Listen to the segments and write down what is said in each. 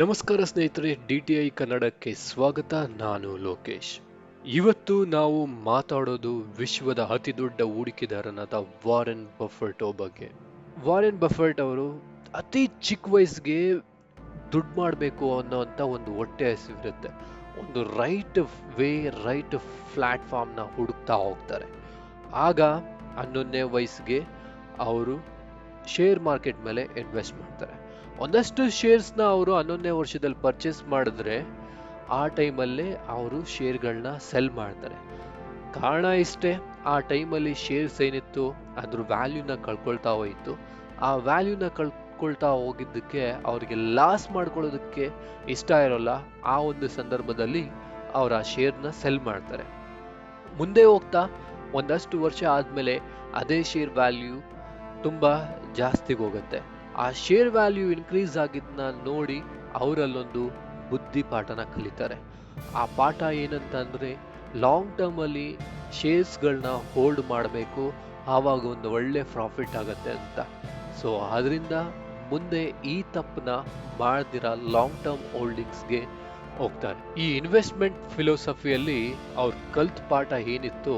ನಮಸ್ಕಾರ ಸ್ನೇಹಿತರೆ, D T I ಕನ್ನಡಕ್ಕೆ ಸ್ವಾಗತ. ನಾನು ಲೋಕೇಶ್. ಇವತ್ತು ನಾವು ಮಾತಾಡೋದು ವಿಶ್ವದ ಅತಿ ದೊಡ್ಡ ಹೂಡಿಕೆದಾರನಾದ ವಾರೆನ್ ಬಫರ್ಟೋ ಬಗ್ಗೆ ವಾರೆನ್ ಬಫರ್ಟ್ ಅವರು ಅತಿ ಚಿಕ್ಕ ವಯಸ್ಸಿಗೆ ದುಡ್ಡು ಮಾಡಬೇಕು ಅನ್ನೋಂಥ ಒಂದು ಹೊಟ್ಟೆ ಹಸಿವಿರುತ್ತೆ. ಒಂದು ರೈಟ್ ವೇ, ರೈಟ್ ಪ್ಲಾಟ್ಫಾರ್ಮ್ನ ಹುಡುಕ್ತಾ ಹೋಗ್ತಾರೆ. ಆಗ ಹನ್ನೊಂದನೇ ವಯಸ್ಸಿಗೆ ಅವರು ಶೇರ್ ಮಾರ್ಕೆಟ್ ಮೇಲೆ ಇನ್ವೆಸ್ಟ್ ಮಾಡ್ತಾರೆ. ಒಂದಷ್ಟು ಶೇರ್ಸ್ನ ಅವರು ಹನ್ನೊಂದನೇ ವರ್ಷದಲ್ಲಿ ಪರ್ಚೇಸ್ ಮಾಡಿದ್ರೆ ಆ ಟೈಮಲ್ಲೇ ಅವರು ಶೇರ್ಗಳನ್ನ ಸೆಲ್ ಮಾಡ್ತಾರೆ. ಕಾರಣ ಇಷ್ಟೇ, ಆ ಟೈಮಲ್ಲಿ ಶೇರ್ಸ್ ಏನಿತ್ತು, ಅದ್ರ ವ್ಯಾಲ್ಯೂನ ಕಳ್ಕೊಳ್ತಾ ಹೋಯಿತು. ಆ ವ್ಯಾಲ್ಯೂನ ಕಳ್ಕೊಳ್ತಾ ಹೋಗಿದ್ದಕ್ಕೆ ಅವರಿಗೆ ಲಾಸ್ ಮಾಡ್ಕೊಳ್ಳೋದಕ್ಕೆ ಇಷ್ಟ ಇರೋಲ್ಲ. ಆ ಒಂದು ಸಂದರ್ಭದಲ್ಲಿ ಅವ್ರು ಆ ಶೇರ್ನ ಸೆಲ್ ಮಾಡ್ತಾರೆ. ಮುಂದೆ ಹೋಗ್ತಾ, ಒಂದಷ್ಟು ವರ್ಷ ಆದಮೇಲೆ ಅದೇ ಶೇರ್ ವ್ಯಾಲ್ಯೂ ತುಂಬ ಜಾಸ್ತಿಗೆ ಹೋಗುತ್ತೆ. ಆ ಶೇರ್ ವ್ಯಾಲ್ಯೂ ಇನ್ಕ್ರೀಸ್ ಆಗಿದ್ದನ್ನ ನೋಡಿ ಅವರಲ್ಲೊಂದು ಬುದ್ಧಿ ಪಾಠನ ಕಲಿತಾರೆ. ಆ ಪಾಠ ಏನಂತ ಅಂದರೆ ಲಾಂಗ್ ಟರ್ಮಲ್ಲಿ ಶೇರ್ಸ್ಗಳನ್ನ ಹೋಲ್ಡ್ ಮಾಡಬೇಕು, ಆವಾಗ ಒಂದು ಒಳ್ಳೆ ಪ್ರಾಫಿಟ್ ಆಗುತ್ತೆ ಅಂತ. ಸೊ ಅದರಿಂದ ಮುಂದೆ ಈ ತಪ್ಪನ್ನ ಮಾಡ್ದಿರೋ ಲಾಂಗ್ ಟರ್ಮ್ ಹೋಲ್ಡಿಂಗ್ಸ್ಗೆ ಹೋಗ್ತಾರೆ. ಈ ಇನ್ವೆಸ್ಟ್ಮೆಂಟ್ ಫಿಲೋಸಫಿಯಲ್ಲಿ ಅವ್ರ ಕಲ್ತ್ ಪಾಠ ಏನಿತ್ತು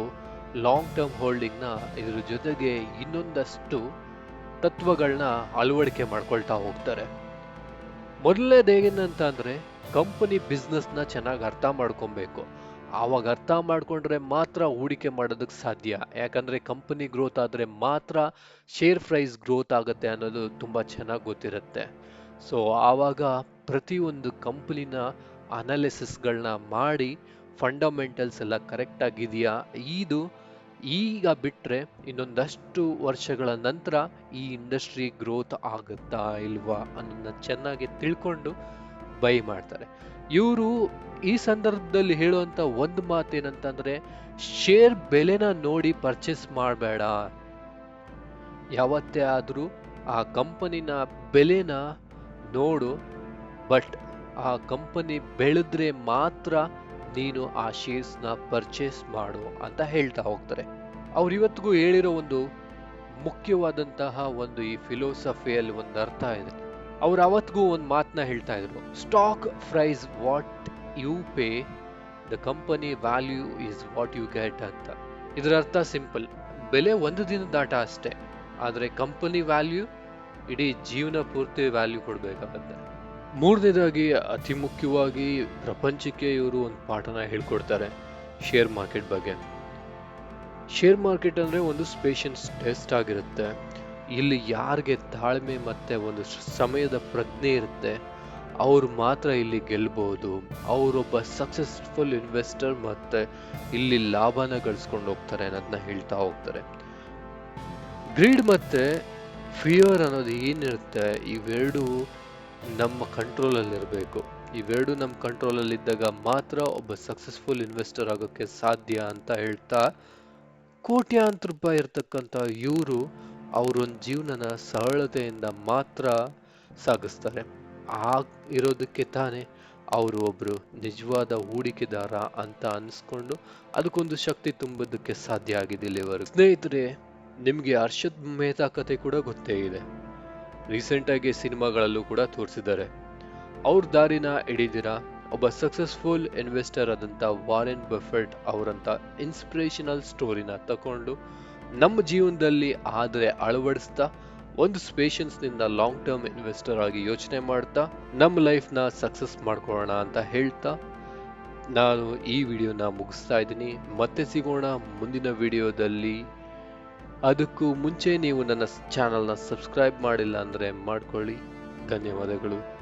ಲಾಂಗ್ ಟರ್ಮ್ ಹೋಲ್ಡಿಂಗ್ನ ಇದ್ರ ಜೊತೆಗೆ ಇನ್ನೊಂದಷ್ಟು ತತ್ವಗಳನ್ನ ಅಳವಡಿಕೆ ಮಾಡ್ಕೊಳ್ತಾ ಹೋಗ್ತಾರೆ. ಮೊದಲನೇದು ಹೇಗೇನಂತ ಅಂದರೆ ಕಂಪನಿ ಬಿಸ್ನೆಸ್ನ ಚೆನ್ನಾಗಿ ಅರ್ಥ ಮಾಡ್ಕೊಬೇಕು. ಆವಾಗ ಅರ್ಥ ಮಾಡಿಕೊಂಡ್ರೆ ಮಾತ್ರ ಹೂಡಿಕೆ ಮಾಡೋದಕ್ಕೆ ಸಾಧ್ಯ. ಯಾಕಂದರೆ ಕಂಪನಿ ಗ್ರೋತ್ ಆದರೆ ಮಾತ್ರ ಶೇರ್ ಪ್ರೈಸ್ ಗ್ರೋತ್ ಆಗುತ್ತೆ ಅನ್ನೋದು ತುಂಬ ಚೆನ್ನಾಗಿ ಗೊತ್ತಿರುತ್ತೆ. ಸೊ, ಆವಾಗ ಪ್ರತಿಯೊಂದು ಕಂಪನಿನ ಅನಾಲಿಸಿಸ್ಗಳನ್ನ ಮಾಡಿ, ಫಂಡಮೆಂಟಲ್ಸ್ ಎಲ್ಲ ಕರೆಕ್ಟಾಗಿದೆಯಾ ಇದು ಈಗ ಬಿಟ್ರೆ ಇನ್ನೊಂದಷ್ಟು ವರ್ಷಗಳ ನಂತರ ಈ ಇಂಡಸ್ಟ್ರಿ ಗ್ರೋತ್ ಆಗುತ್ತಾ ಇಲ್ವಾ ಅನ್ನೋದನ್ನ ಚೆನ್ನಾಗಿ ತಿಳ್ಕೊಂಡು ಬೈ ಮಾಡ್ತಾರೆ. ಇವರು ಈ ಸಂದರ್ಭದಲ್ಲಿ ಹೇಳುವಂತ ಒಂದು ಮಾತೇನಂತಂದ್ರೆ, ಶೇರ್ ಬೆಲೆನ ನೋಡಿ ಪರ್ಚೇಸ್ ಮಾಡಬೇಡ. ಯಾವತ್ತೇ ಆದರೂ ಆ ಕಂಪನಿನ ಬೆಲೆನ ನೋಡು, ಬಟ್ ಆ ಕಂಪನಿ ಬೆಳೆದ್ರೆ ಮಾತ್ರ ನೀನು ಆ ಶೇರ್ಸ್ನ ಪರ್ಚೇಸ್ ಮಾಡು ಅಂತ ಹೇಳ್ತಾ ಹೋಗ್ತಾರೆ. ಅವ್ರು ಇವತ್ತಿಗೂ ಹೇಳಿರೋ ಒಂದು ಮುಖ್ಯವಾದಂತಹ ಒಂದು ಈ ಫಿಲೋಸಫಿಯಲ್ಲಿ ಒಂದು ಅರ್ಥ ಇದೆ. ಅವ್ರು ಅವತ್ತಿಗೂ ಒಂದು ಮಾತನ್ನ ಹೇಳ್ತಾ ಇದ್ರು. Stock price what you pay the company value is what you get ಅಂತ. ಇದರ ಅರ್ಥ ಸಿಂಪಲ್. ಬೆಲೆ ಒಂದು ದಿನ ದಾಟ ಅಷ್ಟೇ. ಆದರೆ ಕಂಪನಿ ವ್ಯಾಲ್ಯೂ ಇಡೀ ಜೀವನ ಪೂರ್ತಿ ವ್ಯಾಲ್ಯೂ ಕೊಡಬೇಕಾಗತ್ತೆ. ಮೂರನೇದಾಗಿ, ಅತಿ ಮುಖ್ಯವಾಗಿ ಪ್ರಪಂಚಕ್ಕೆ ಇವರು ಒಂದು ಪಾಠನ ಹೇಳ್ಕೊಡ್ತಾರೆ, ಶೇರ್ ಮಾರ್ಕೆಟ್ ಬಗ್ಗೆ. ಶೇರ್ ಮಾರ್ಕೆಟ್ ಅಂದರೆ ಒಂದು ಸ್ಪೇಷನ್ಸ್ ಟೆಸ್ಟ್ ಆಗಿರುತ್ತೆ. ಇಲ್ಲಿ ಯಾರಿಗೆ ತಾಳ್ಮೆ ಮತ್ತೆ ಒಂದು ಸಮಯದ ಪ್ರಜ್ಞೆ ಇರುತ್ತೆ, ಅವರು ಮಾತ್ರ ಇಲ್ಲಿ ಗೆಲ್ಬೋದು. ಅವರೊಬ್ಬ ಸಕ್ಸಸ್ಫುಲ್ ಇನ್ವೆಸ್ಟರ್ ಮತ್ತೆ ಇಲ್ಲಿ ಲಾಭನ ಗಳಿಸ್ಕೊಂಡು ಹೋಗ್ತಾರೆ ಅನ್ನೋದನ್ನ ಹೇಳ್ತಾ ಹೋಗ್ತಾರೆ. ಗ್ರೀಡ್ ಮತ್ತೆ ಫಿಯರ್ ಅನ್ನೋದು ಏನಿರುತ್ತೆ, ಇವೆರಡು ನಮ್ಮ ಕಂಟ್ರೋಲಲ್ಲಿರಬೇಕು ಇವೆರಡು ನಮ್ಮ ಕಂಟ್ರೋಲಲ್ಲಿದ್ದಾಗ ಮಾತ್ರ ಒಬ್ಬ ಸಕ್ಸಸ್ಫುಲ್ ಇನ್ವೆಸ್ಟರ್ ಆಗೋಕ್ಕೆ ಸಾಧ್ಯ ಅಂತ ಹೇಳ್ತಾ ಕೋಟ್ಯಾಂತರ ರೂಪಾಯಿ ಇರ್ತಕ್ಕಂಥ ಇವರು ಅವರೊಂದು ಜೀವನನ ಸರಳತೆಯಿಂದ ಮಾತ್ರ ಸಾಗಿಸ್ತಾರೆ. ಆ ಇರೋದಕ್ಕೆ ತಾನೇ ಅವರು ಒಬ್ಬರು ನಿಜವಾದ ಹೂಡಿಕೆದಾರ ಅಂತ ಅನ್ನಿಸ್ಕೊಂಡು ಅದಕ್ಕೊಂದು ಶಕ್ತಿ ತುಂಬೋದಕ್ಕೆ ಸಾಧ್ಯ ಆಗಿದೆ ಇಲ್ಲಿವರೆಗೂ ಸ್ನೇಹಿತರೆ, ನಿಮಗೆ ಹರ್ಷದ್ ಮೇಧಾ ಕತೆ ಕೂಡ ಗೊತ್ತೇ ಇದೆ. ರೀಸೆಂಟ್ ಆಗಿ ಸಿನಿಮಾಗಳಲ್ಲೂ ಕೂಡ ತೋರಿಸಿದ್ದಾರೆ. ಅವ್ರ ದಾರಿನ ಹಿಡಿದಿರ ಒಬ್ಬ ಸಕ್ಸಸ್ಫುಲ್ ಇನ್ವೆಸ್ಟರ್ ಆದಂಥ ವಾರೆನ್ ಬಫೆಟ್ ಅವರಂಥ ಇನ್ಸ್ಪಿರೇಷನಲ್ ಸ್ಟೋರಿನ ತಕೊಂಡು ನಮ್ಮ ಜೀವನದಲ್ಲಿ ಆದರೆ ಅಳವಡಿಸ್ತಾ, ಒಂದು ಸ್ಪೇಷನ್ಸ್ನಿಂದ ಲಾಂಗ್ ಟರ್ಮ್ ಇನ್ವೆಸ್ಟರ್ ಆಗಿ ಯೋಚನೆ ಮಾಡ್ತಾ, ನಮ್ಮ ಲೈಫ್ನ ಸಕ್ಸಸ್ ಮಾಡ್ಕೊಳ್ಳೋಣ ಅಂತ ಹೇಳ್ತಾ, ನಾನು ಈ ವಿಡಿಯೋನ ಮುಗಿಸ್ತಾ ಇದ್ದೀನಿ. ಮತ್ತೆ ಸಿಗೋಣ ಮುಂದಿನ ವಿಡಿಯೋದಲ್ಲಿ ಅದಕ್ಕೂ ಮುಂಚೆ ನೀವು ನನ್ನ ಚಾನಲ್ನ ಸಬ್ಸ್ಕ್ರೈಬ್ ಮಾಡಿಲ್ಲ ಅಂದರೆ ಮಾಡ್ಕೊಳ್ಳಿ. ಧನ್ಯವಾದಗಳು.